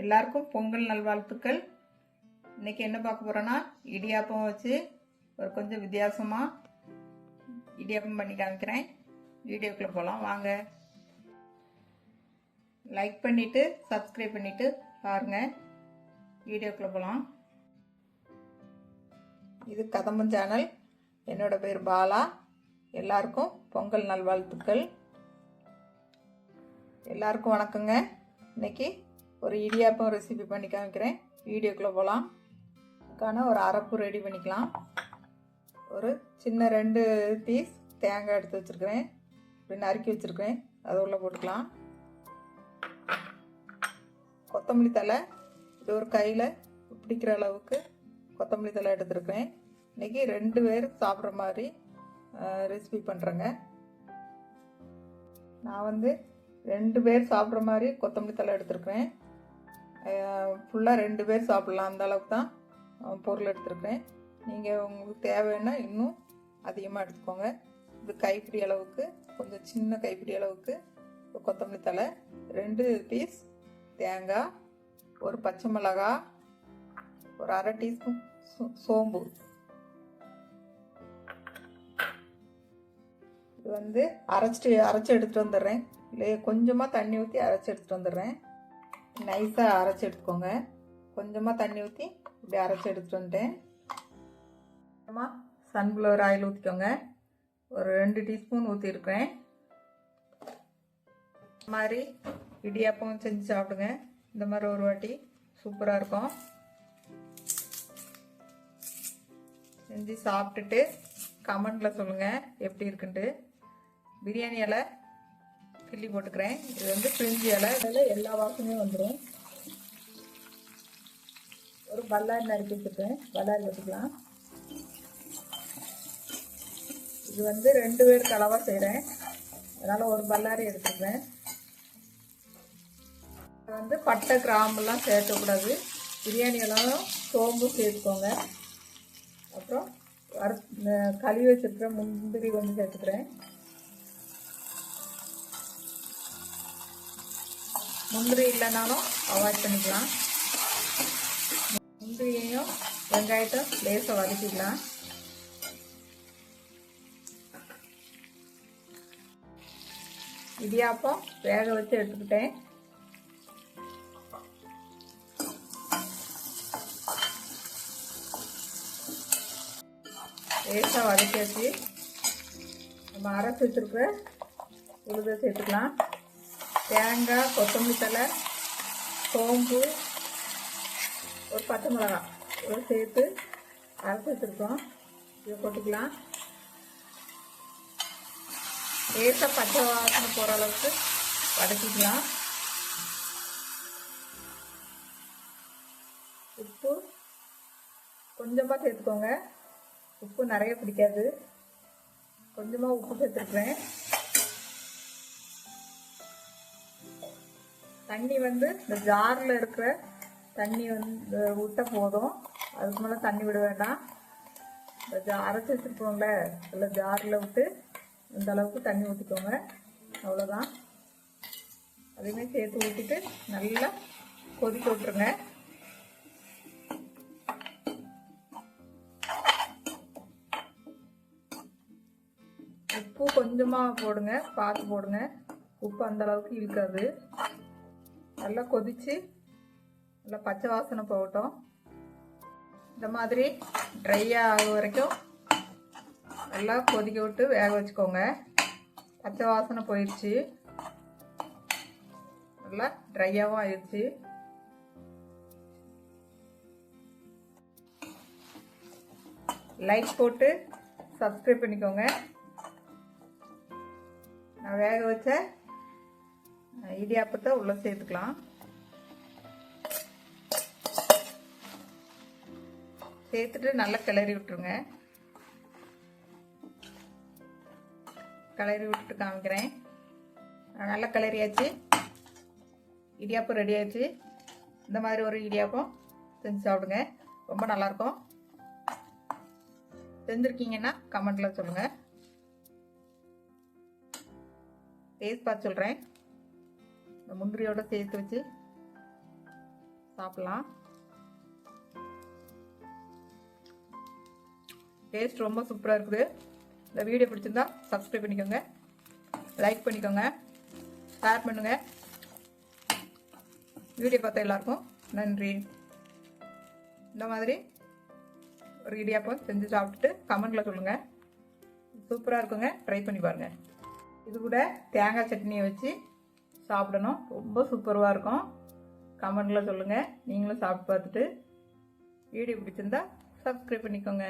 எல்லாருக்கும் பொங்கல் நல்வாழ்த்துக்கள். இன்னைக்கு என்ன பார்க்க போகிறோன்னா இடியாப்பம் வச்சு ஒரு கொஞ்சம் வித்தியாசமாக இடியாப்பம் பண்ணி காமிக்கிறேன். வீடியோக்குள்ளே போகலாம் வாங்க. லைக் பண்ணிவிட்டு சப்ஸ்கிரைப் பண்ணிவிட்டு பாருங்கள் வீடியோக்குள்ளே போகலாம் இது கதம்பம் சேனல். என்னோட பேர் பாலா. எல்லாருக்கும் பொங்கல் நல்வாழ்த்துக்கள். எல்லாருக்கும் வணக்கங்க. இன்னைக்கு ஒரு இடியாப்பம் ரெசிபி பண்ணி காமிக்கிறேன். வீடியோக்குள்ளே போகலாம் அதுக்கான ஒரு அரைப்பு ரெடி பண்ணிக்கலாம். ஒரு சின்ன ரெண்டு பீஸ் தேங்காய் எடுத்து வச்சுருக்கிறேன். இப்படி நறுக்கி வச்சுருக்கிறேன். அதை உள்ளே போட்டுக்கலாம். கொத்தமல்லி தலை இது ஒரு கையில் பிடிக்கிற அளவுக்கு கொத்தமல்லி தலை எடுத்துருக்கிறேன். இன்றைக்கி ரெண்டு பேர் சாப்பிட்ற மாதிரி ரெசிபி பண்ணுறேங்க நான் வந்து ரெண்டு பேர் சாப்பிட்ற மாதிரி கொத்தமல்லி தலை எடுத்துருக்கிறேன். ஃபுல்லாக ரெண்டு பேர் சாப்பிட்லாம். அந்த அளவுக்கு தான் பொருள் எடுத்துருக்கேன் நீங்கள் உங்களுக்கு தேவைன்னா இன்னும் அதிகமாக எடுத்துக்கோங்க. இது கைப்பிடி அளவுக்கு கொஞ்சம் சின்ன கைப்பிடி அளவுக்கு கொத்தமல்லி தலை ரெண்டு பீஸ் தேங்காய் ஒரு பச்சை மிளகாய் ஒரு அரை டீஸ்பூன் சோ- சோம்பு. இது வந்து அரைச்சிட்டு அரைச்சி எடுத்துகிட்டு வந்துடுறேன். இல்லை கொஞ்சமாக தண்ணி ஊற்றி அரைச்சி எடுத்துகிட்டு வந்துடுறேன். நைஸாக அரைச்சி எடுத்துக்கோங்க. கொஞ்சமாக தண்ணி ஊற்றி இப்படி அரைச்சி எடுத்துகிட்டு வந்துட்டேன். அப்புறமா சன்ஃப்ளவர் ஆயில் ஊற்றிக்கோங்க ஒரு ரெண்டு டீஸ்பூன் ஊற்றிருக்கிறேன் இந்த மாதிரி இடியாப்பம் செஞ்சு சாப்பிடுங்க. இந்த மாதிரி ஒரு வாட்டி சூப்பராக இருக்கும். செஞ்சு சாப்பிட்டுட்டு கமெண்டில் சொல்லுங்கள் எப்படி இருக்குன்ட்டு. பிரியாணியால் கிள்ளி போட்டுக்கிறேன். இது வந்து பிரிஞ்சு இலை. இதில் எல்லா வாசனையும் வந்துடும் ஒரு பல்லாரி நறுக்கி வச்சுருக்கேன் பல்லாரி வச்சுக்கலாம் இது வந்து ரெண்டு பேருக்கு அளவாக செய்கிறேன் அதனால் ஒரு பல்லாரி எடுத்துக்கிறேன். இது வந்து பட்டை கிராம்பெல்லாம் சேர்க்கக்கூடாது. பிரியாணியெல்லாம் சோம்பு சேர்த்துக்கோங்க. அப்புறம் வறு கழுவி வச்சுருக்கிற முந்திரி கொஞ்சம் சேர்த்துக்கிறேன். முந்திரி இல்லைனாலும் அவாய்ட் பண்ணிக்கலாம். முந்திரியையும் வெங்காயத்தை லேசாக வதக்கிக்கலாம். இடியாப்பம் வேக வச்சு எடுத்துக்கிட்டேன். லேசாக வதக்கியாச்சு. நம்ம அரைச்சி வச்சுருக்க உழுத சேர்த்துக்கலாம். தேங்காய் கொத்தமல்லி தலை சோம்பு ஒரு பச்சை மிளகா. ஒரு சேர்த்து அரைச்சி வச்சுருக்கோம். இதை போட்டுக்கலாம். லேசாக பச்சை வாசனை போகிற அளவுக்கு வதக்கிக்கலாம். உப்பு கொஞ்சமாக சேர்த்துக்கோங்க. உப்பு நிறைய பிடிக்காது. கொஞ்சமாக உப்பு சேர்த்துருக்குறேன் தண்ணி வந்து இந்த ஜாரில் இருக்கிற தண்ணி வந்து விட்ட போதும். அதுக்கு மேலே தண்ணி விட வேண்டாம். இந்த ஜா அரைச்சி வச்சுருக்கோம்ல இல்லை ஜாரில் விட்டு இந்த அளவுக்கு தண்ணி ஊற்றிக்கோங்க அவ்வளோதான் அதையுமே சேர்த்து ஊற்றிட்டு நல்லா கொதிக்க விட்ருங்க உப்பு கொஞ்சமாக போடுங்க. பார்த்து போடுங்க. உப்பு அந்த அளவுக்கு இருக்காது நல்லா கொதிச்சு நல்லா பச்சை வாசனை போகட்டும். இந்த மாதிரி ட்ரை ஆக வரைக்கும் நல்லா கொதிக்க விட்டு வேக வச்சுக்கோங்க. பச்சை வாசனை போயிடுச்சு நல்லா ட்ரையாகவும் ஆயிடுச்சு லைக் போட்டு சப்ஸ்கிரைப் பண்ணிக்கோங்க. நான் வேக வச்ச இடியாப்பத்தை உள்ளே சேர்த்துக்கலாம். சேர்த்துட்டு நல்லா கிளறி விட்டுருங்க. கிளறி விட்டுட்டு காமிக்கிறேன். நல்லா கிளறியாச்சு. இடியாப்பம் ரெடி ஆயிடுச்சு. இந்த மாதிரி ஒரு இடியாப்பம் செஞ்சு சாப்பிடுங்க. ரொம்ப நல்லாயிருக்கும். செஞ்சுருக்கீங்கன்னா கமெண்ட்டில் சொல்லுங்கள் டேஸ்ட் பார்த்து சொல்கிறேன் இந்த முந்திரியோட சேர்த்து வச்சு சாப்பிட்லாம். டேஸ்ட் ரொம்ப சூப்பராக இருக்குது. இந்த வீடியோ பிடிச்சிருந்தா சப்ஸ்கிரைப் பண்ணிக்கோங்க. லைக் பண்ணிக்கோங்க. ஷேர் பண்ணுங்கள் வீடியோ பார்த்த எல்லாருக்கும் நன்றி. இந்த மாதிரி ஒரு இடியாப்பம் செஞ்சு சாப்பிட்டுட்டு கமெண்டில் சொல்லுங்கள் சூப்பராக இருக்குங்க. ட்ரை பண்ணி பாருங்கள் இது கூட தேங்காய் சட்னியை வச்சு சாப்பிடணும். ரொம்ப சூப்பராக இருக்கும். கமெண்டில் சொல்லுங்கள் நீங்களும் சாப்பிட்டு பார்த்துட்டு வீடியோ பிடிச்சிருந்தா சப்ஸ்கிரைப் பண்ணிக்கோங்க.